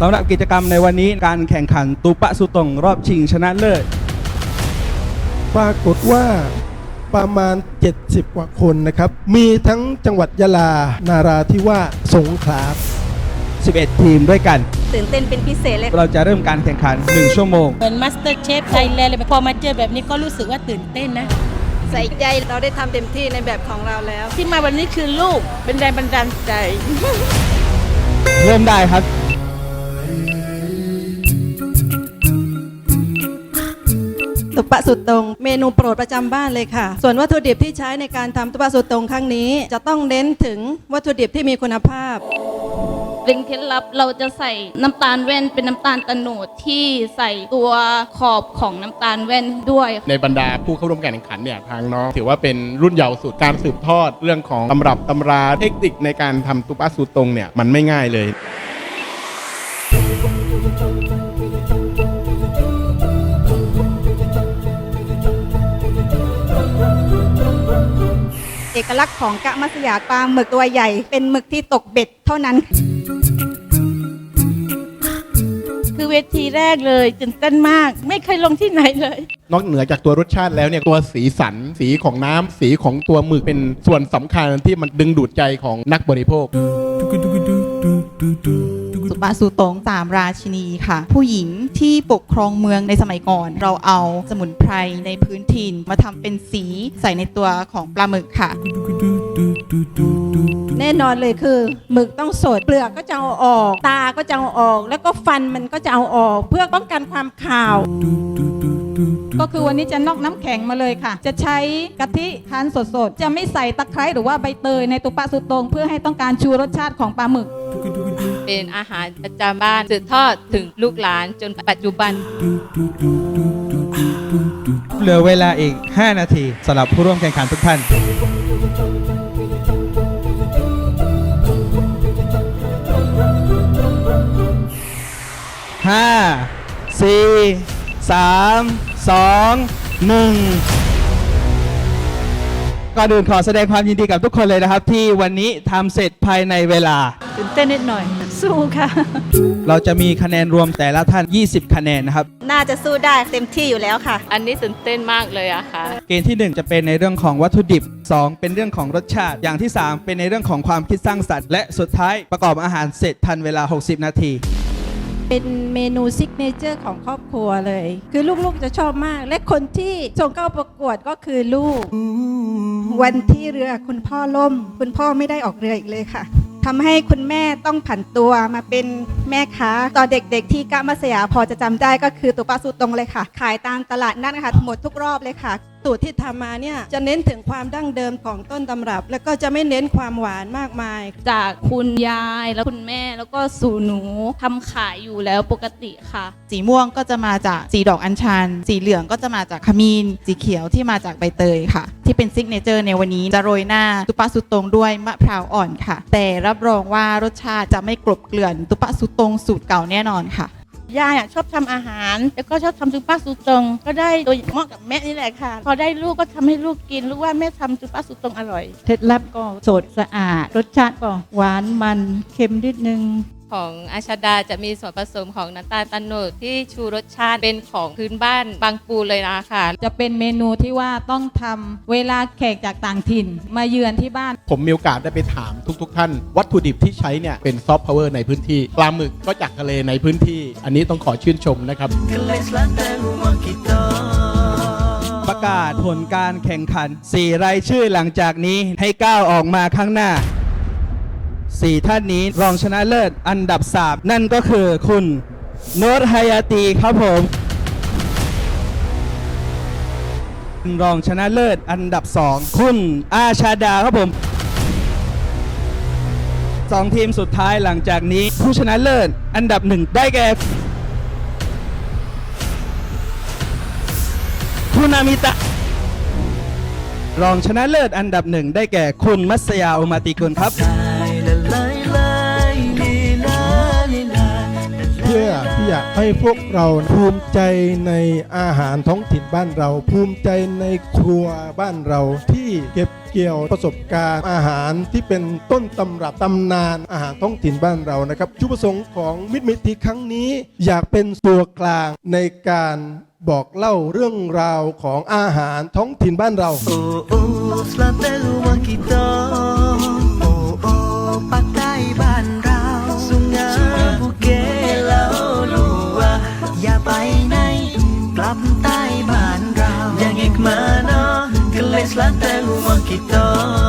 สำหรับกิจกรรมในวันนี้การแข่งขันตุปะสุตงรอบชิงชนะเลิศ ปรากฏว่าประมาณ 70 กว่าคนนะครับ มีทั้งจังหวัดยะลา นาราธิวาสสงขลา 11 ทีมด้วยกัน ตื่นเต้นเป็นพิเศษเลย เราจะเริ่มการแข่งขัน 1 ชั่วโมง เหมือนมาสเตอร์เชฟไทยแลนด์เลยพอมาเจอแบบนี้ก็รู้สึกว่าตื่นเต้นนะ ใส่ใจเราได้ทำเต็มที่ในแบบของเราแล้ว ที่มาวันนี้คือลูกเป็นแรงบันดาลใจ เริ่มได้ครับ ตุปะสุดตรง เมนูโปรดประจำบ้านเลยค่ะ ส่วนวัตถุดิบที่ใช้ในการทำตุปะสุดตรงครั้งนี้ จะต้องเน้นถึงวัตถุดิบที่มีคุณภาพเป็นเคล็ดลับเราจะใส่น้ำตาลแว่นเป็นน้ำตาลตะโนดที่ใส่ตัวขอบของน้ำตาลแว่นด้วย ในบรรดาผู้เข้าร่วมการแข่งขันเนี่ยทางน้องถือว่าเป็นรุ่นเยาว์สุดการสืบทอดเรื่องของตำรับตำราเทคนิคในการทำตุปาสูตรงเนี่ยมันไม่ง่ายเลย เอกลักษณ์ของกะมัสยาปลาหมึกตัวใหญ่ เป็นหมึกที่ตกเบ็ดเท่านั้น คือเวทีแรกเลยตื่นเต้นมาก ไม่เคยลงที่ไหนเลย นอกเหนือจากตัวรสชาติแล้วเนี่ยตัวสีสันสีของน้ำสีของตัวหมึกเป็นส่วนสำคัญที่มันดึงดูดใจของนักบริโภค ปาสุตงสามราชินีค่ะ ผู้หญิงที่ปกครองเมืองในสมัยก่อน เราเอาสมุนไพรในพื้นถิ่น มาทำเป็นสีใส่ในตัวของปลาหมึกค่ะ แน่นอนเลยคือหมึกต้องสดเปลือกก็จะเอาออก ตาก็จะเอาออก แล้วก็ฟันมันก็จะเอาออก เพื่อป้องกันความขาวก็คือวันนี้จะนอกน้ำแข็งมาเลยค่ะ จะใช้กะทิคั้นสดๆ จะไม่ใส่ตะไคร้หรือว่าใบเตยในตุปะสุตรง เพื่อให้ต้องการชูรสชาติของปลาหมึก เป็นอาหารประจำบ้านสืบทอดถึงลูกหลานจนปัจจุบัน เหลือเวลาอีก 5 นาทีสำหรับผู้ร่วมแข่งขันทุกท่าน ห้าสี่สามสองหนึ่งก่อนอื่นขอแสดงความยินดีกับทุกคนเลยนะครับ ที่วันนี้ทำเสร็จภายในเวลา ตื่นเต้นนิดหน่อย สู้ค่ะ เราจะมีคะแนนรวมแต่ละท่าน 20 คะแนนนะครับ น่าจะสู้ได้เต็มที่อยู่แล้วค่ะ อันนี้ตื่นเต้นมากเลยอะค่ะ เกณฑ์ที่ 1 จะเป็นในเรื่องของวัตถุดิบ 2 เป็นเรื่องของรสชาติ อย่างที่ 3 เป็นในเรื่องของความคิดสร้างสรรค์และสุดท้ายประกอบอาหารเสร็จทันเวลา 60 นาที เป็นเมนูซิกเนเจอร์ของครอบครัวเลย คือลูกๆจะชอบมาก และคนที่ส่งเข้าประกวดก็คือลูก วันที่เรือคุณพ่อล่ม คุณพ่อไม่ได้ออกเรืออีกเลยค่ะ ทำให้คุณแม่ต้องผันตัวมาเป็นแม่ค้าตอนเด็กๆ ที่กะมัสยาพอจะจำได้ก็คือตัวปาสุตรงเลยค่ะ ขายตามตลาดนั่นนะคะหมดทุกรอบเลยค่ะ สูตรที่ทำมาเนี่ยจะเน้นถึงความดั้งเดิมของต้นตำรับ แล้วก็จะไม่เน้นความหวานมากมาย จากคุณยายแล้วคุณแม่แล้วก็สู่หนูทำขายอยู่แล้วปกติค่ะ สีม่วงก็จะมาจากสีดอกอัญชัน สีเหลืองก็จะมาจากขมิ้นสีเขียวที่มาจากใบเตยค่ะ ที่เป็นซิกเนเจอร์ในวันนี้จะโรยหน้าตุปะสุตงด้วยมะพร้าวอ่อนค่ะ แต่รับรองว่ารสชาติจะไม่กลบเกลื่อนตุปะสุตงสูตรเก่าแน่นอนค่ะ ยายอะชอบทำอาหาร แล้วก็ชอบทำซุปเปอร์สุตงก็ได้โดยเหมาะกับแม่นี่แหละค่ะ พอได้ลูกก็ทำให้ลูกกินรู้ว่าแม่ทำซุปเปอร์สุตงอร่อยเคล็ดลับก็สดสะอาด รสชาติก็หวานมันเค็มนิดนึง ของอาชาดาจะมีส่วนผสมของน้ำตาลตะโนดที่ชูรสชาติเป็นของพื้นบ้านบางปูเลยนะคะจะเป็นเมนูที่ว่าต้องทำเวลาแขกจากต่างถิ่น มาเยือนที่บ้าน ผมมีโอกาสได้ไปถามทุก ๆ ท่าน วัตถุดิบที่ใช้เนี่ยเป็นซอฟต์พาวเวอร์ในพื้นที่ปลาหมึกก็จากทะเลในพื้นที่ อันนี้ต้องขอชื่นชมนะครับประกาศผลการแข่งขัน 4 รายชื่อหลังจากนี้ให้ก้าวออกมาข้างหน้า 4 ท่านนี้รองชนะเลิศอันดับ 3 นั่นก็คือคุณโนตไฮยาตีครับผมรองชนะเลิศอันดับ 2 คุณอาชาดาครับผมสองทีมสุดท้ายหลังจากนี้ ผู้ชนะเลิศอันดับหนึ่งได้แก่ คุณอามิตะ รองชนะเลิศอันดับหนึ่งได้แก่คุณมัสยาอุมาติกุลครับ พื่อที่อยากให้พวกเราภูมิใจในอาหารท้องถิ่นบ้านเรา ภูมิใจในครัวบ้านเราที่เก็บเกี่ยวประสบการณ์อาหารที่เป็นต้นตำรับตำนานอาหารท้องถิ่นบ้านเรานะครับจุดประสงค์ของมิตรมิตรครั้งนี้อยากเป็นตัวกลางในการบอกเล่าเรื่องราวของอาหารท้องถิ่นบ้านเรา kita